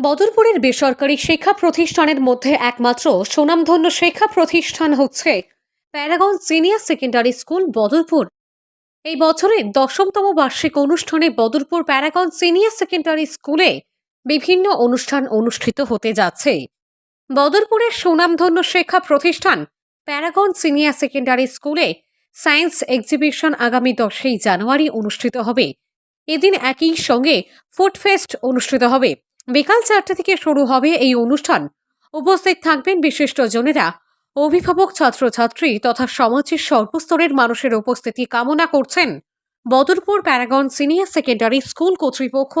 বদরপুরের বেসরকারি শিক্ষা প্রতিষ্ঠানের মধ্যে একমাত্র সুনামধন্য শিক্ষা প্রতিষ্ঠান হচ্ছে Paragon senior secondary school Badarpur. এই বছরের দশমতম বার্ষিক অনুষ্ঠানে বদরপুর প্যারাগন সিনিয়র সেকেন্ডারি স্কুলে বিভিন্ন অনুষ্ঠান অনুষ্ঠিত হতে যাচ্ছে। বদরপুরের সুনামধন্য শিক্ষা প্রতিষ্ঠান প্যারাগন সিনিয়র সেকেন্ডারি স্কুলে সায়েন্স এক্সিবিশন আগামী দশই জানুয়ারি অনুষ্ঠিত হবে। এদিন একই সঙ্গে ফুড ফেস্ট অনুষ্ঠিত হবে। বিকাল চারটে থেকে শুরু হবে এই অনুষ্ঠান। উপস্থিত থাকবেন বিশিষ্টজনেরা অভিভাবক ছাত্রছাত্রী তথা সমাজের সর্বস্তরের মানুষের উপস্থিতি কামনা করছেন। Badarpur Paragon senior secondary school কর্তৃপক্ষ।